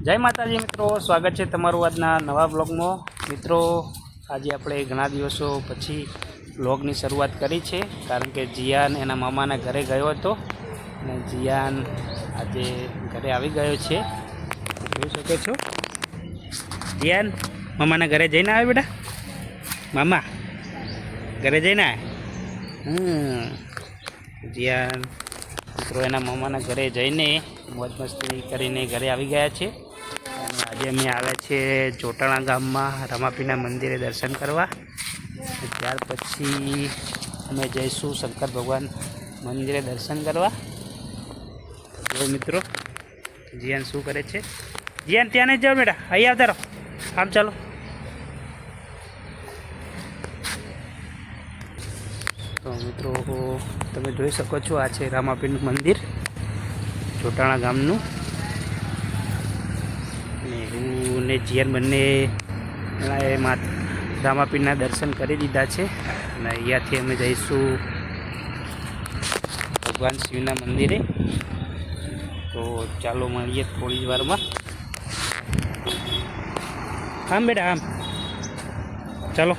જય માતાજી મિત્રો, સ્વાગત છે તમારું આજના નવા બ્લોગમાં મિત્રો, આજે આપણે ઘણા દિવસો પછી બ્લોગની શરૂઆત કરી છે, કારણ કે જીયાન એના મામાના ઘરે ગયો હતો અને જીયાન આજે ઘરે આવી ગયો છે. જોઈ શકો છો. જીયાન, મામાના ઘરે જઈને આવે બેટા? મામા, ઘરે જઈને આવે હમ. જીયાન, મિત્રો, એના મામાના ઘરે જઈને મોજ મસ્તી કરીને ઘરે આવી ગયા છે. આજે અમે આવ્યા છીએ જોટાણા ગામમાં રમાપીના મંદિરે દર્શન કરવા. ત્યાર પછી અમે જઈશું શંકર ભગવાન મંદિરે દર્શન કરવા. જો મિત્રો, જીયાન શું કરે છે? જીયાન ત્યાં નહીં જાઓ બેટા, અહીં આવતા રહો. આમ ચાલો. તો મિત્રો, તમે જોઈ શકો છો, આ છે રામાપીનું મંદિર, જોટાણા ગામનું. હું ને જીયર બંને એ માતા રામાપીરના દર્શન કરી દીધા છે. અને અહીંયાથી અમે જઈશું ભગવાન શિવના મંદિરે. તો ચાલો મળીએ થોડી જ વારમાં. આમ બેટા, આમ. ચાલો.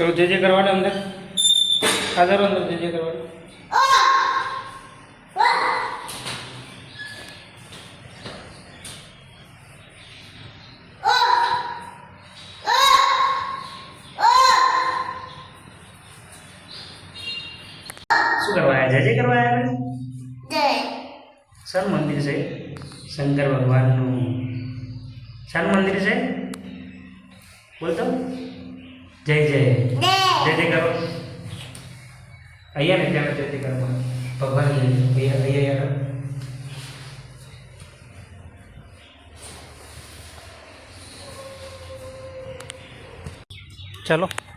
ચલો જે જે કરવાના અંદર. હાજર અંદર જે જે કરવાના શું કરવા આવ્યા જય કરવા સર મંદિર છે? શંકર ભગવાનનું. શાનું મંદિર છે? બોલતો જય જય. જય. જય કરો અહીંયા ને ત્યાં જય જય કરો ભગવાન. અહીંયા અહીંયા. ચલો.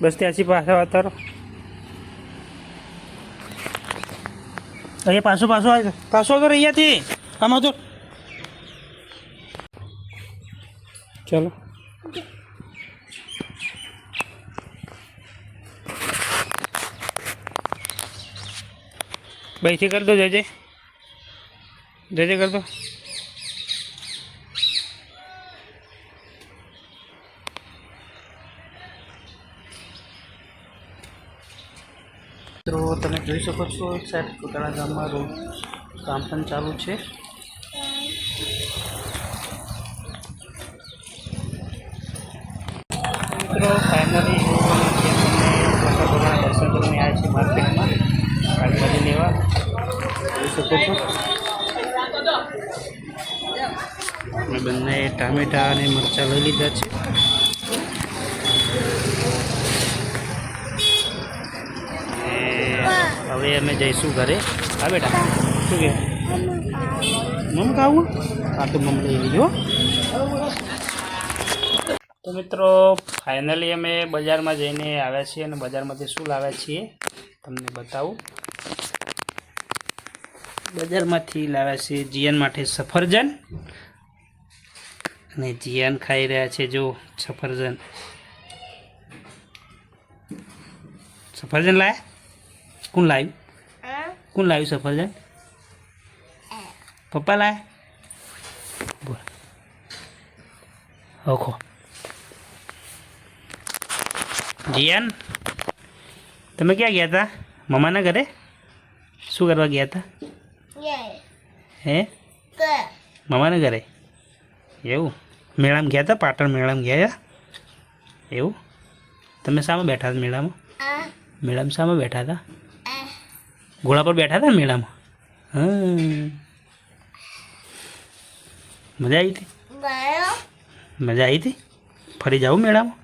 બસ ત્યાંથી પાછા વાતારો અહીંયા પાછો પાછો પાછો તો અહીંયાથી. આમાં તો ચલો. ભાઈથી કરી દો જજે જજે કરી દો મિત્રો તમે જોઈ શકો છો એક સાઈડ કોટાળા ગામમાં રોડ કામ પણ ચાલુ છે? મિત્રો ફાઇનલી દર્શન કરીને આવ્યા છે માર્કેટમાં શાકભાજી લેવા જોઈ શકો છો. અમે બંને ટામેટા અને મરચાં લઈ લીધા છે અને અમે જઈશું ઘરે. હા, બેટા. શું કે મમ ખાવું હા, તો મમ લઈ લીધો તો મિત્રો ફાઇનલી અમે બજારમાં જઈને આવ્યા છીએ અને બજારમાંથી શું લાવ્યા છીએ, તમને બતાવું. બજારમાંથી લાવ્યા છીએ જીયન માટે સફરજન. અને જીયાન ખાઈ રહ્યા છે, જો, સફરજન. સફરજન લાયા? કોણ લાવ્યું કોણ લાવ્યું સફરજન પપ્પા લાયા. બોલ. ઓખો જીયાન તમે ક્યાં ગયા હતા? મમ્માના ઘરે? શું કરવા ગયા હતા? હે? મમ્માના ઘરે? એવું. મેળામાં ગયા હતા? પાટણ મેળામાં ગયા હતા? એવું. તમે શામાં બેઠા હતા મેળામાં? મેળામાં શામાં બેઠા હતા? ઘોડા પર બેઠા હતા મેળામાં? હા. મજા આવી હતી? મજા આવી હતી? ફરી જાઉં મેળામાં?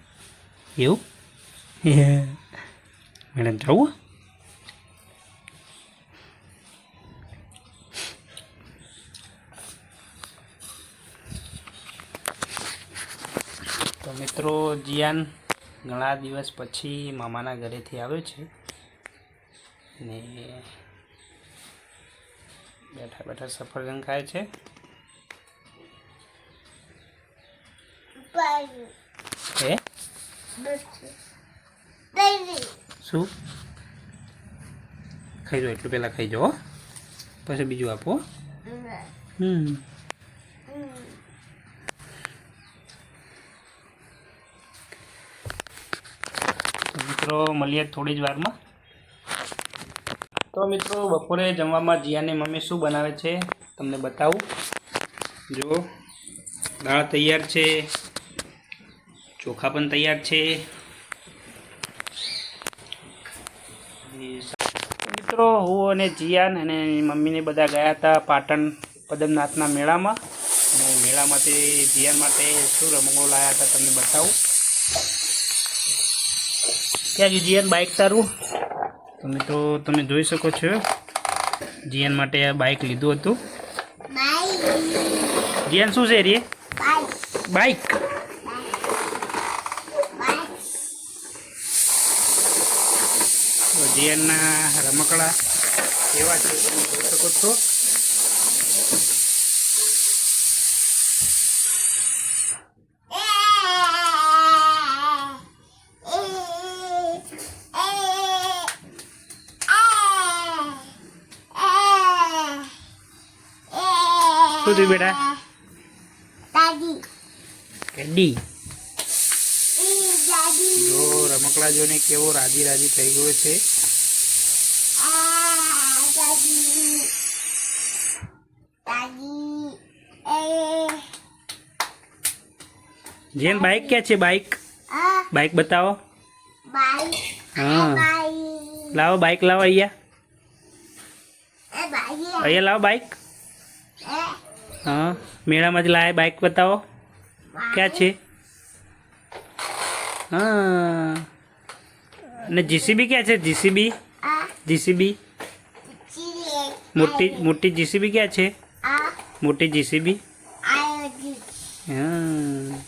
એવું? મેડમ જવું તો મિત્રો, જીયાન ઘણા દિવસ પછી મામાના ઘરેથી આવ્યો છે. ને બેઠા બેઠા સફરજન ખાય છે. શું? ખાઈ જાઓ એટલું પહેલાં ખાઈ જાઓ હો. પછી બીજું આપો. હમ. મિત્રો મળીએ થોડી જ વારમાં. તો મિત્રો, બપોરે જમવામાં જીયાની મમ્મી શું બનાવે છે, તમને બતાવું. જો દાળ તૈયાર છે, ચોખા પણ તૈયાર છે. મિત્રો, હું અને જીયાન અને મમ્મીને બધા ગયા હતા પાટણ પદમનાથના મેળામાં. અને મેળામાંથી જીયાન માટે શું રમંગો લાવ્યા હતા તમને બતાવું. ગયું જીયાન? બાઇક તારું? તો મિત્રો તમે જોઈ શકો છો જીએન માટે આ બાઇક લીધું હતું. જીએન શું છે રે? બાઇક તો જીયાનના રમકડા એવા છે તમે જોઈ શકો છો. શું થયું બેટા કેડી? જો રમકડા જોને કેવો રાજી રાજી થઈ ગયો છે. જેન બાઈક ક્યાં છે બાઈક? બાઈક બતાવો. હા. લાવો બાઈક લાવો અહીંયા. અહીંયા લાવો બાઇક હા મેળામાંથી લાયા બાઇક બતાવો. ક્યાં છે? હા. અને જીસીબી ક્યાં છે? જીસીબી જીસીબી મોટી મોટી જીસીબી ક્યાં છે? મોટી જીસીબી હા.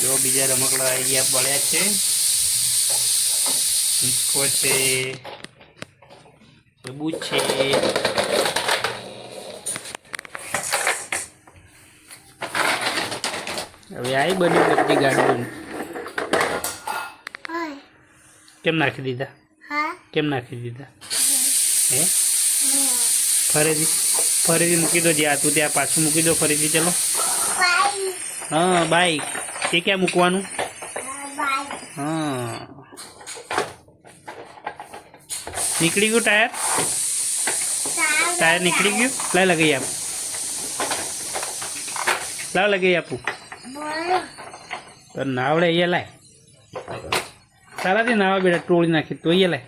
જો બીજા રમકડા આવી ગયા પડ્યા છે. હિંચકો છે બબુ છે હવે આવી બની બધી ગાડીઓ કેમ નાખી દીધા? કેમ નાખી દીધા? હે? ફરીથી ફરીથી મૂકી દો જ્યાં તું ત્યાં પાછું મૂકી દો ફરીથી ચલો. હા બાઈક એ ક્યાં મૂકવાનું? હા. નીકળી ગયું ટાયર? ટાયર નીકળી ગયું? લાવ લગાવી આપ. લાવ લગાવી આપું. તો નાવડે અહીંયા લાય. તારાથી નાવા બેટા ટોળી નાખી તો અહીંયા લાય.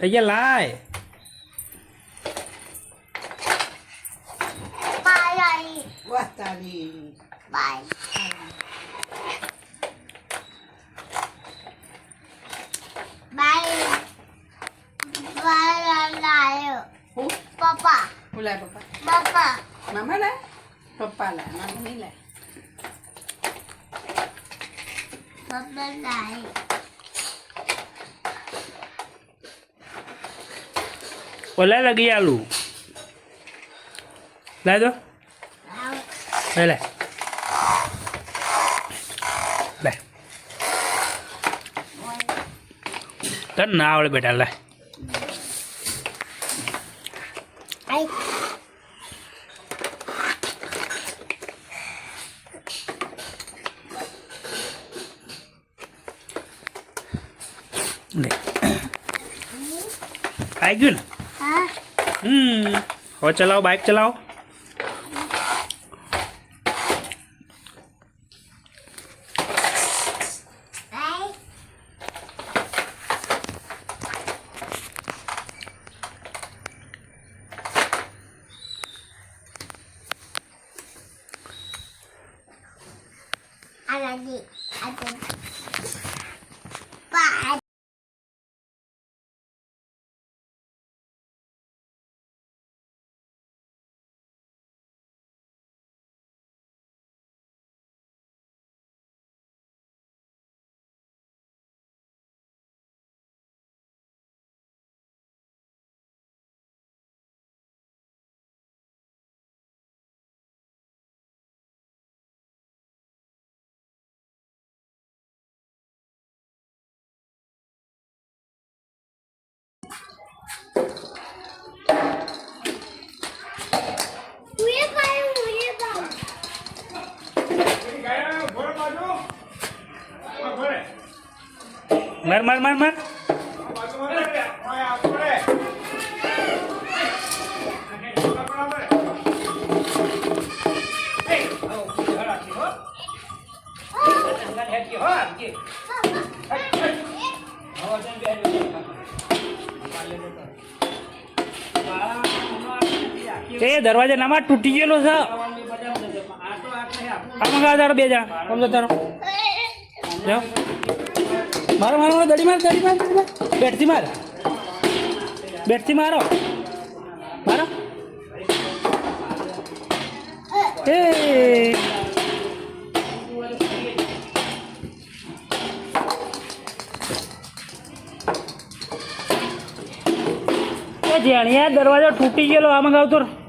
અહીંયા લાય. Wah, Papa, mulai papa. Papa, Mama lah. Papa lah, mama ni lah. Papa này. ઓલા લગી આલુ લાય દો લે લે લે તને ના આવડે બેટા લે Ay. आई गुल हाँ हम्म और चलाओ बाइक चलाओ માર માર માર માર. એ દરવાજા નામાં તૂટી ગયેલો છે. આમાં તારો બે જણા. સમજો તારો? મારો મારો મારો, દડી માર દડી માર દડી માર. બેટથી માર. બેટથી મારો. મારો. એ. જેણીયા દરવાજો તૂટી ગયેલો આમાં ગાવતો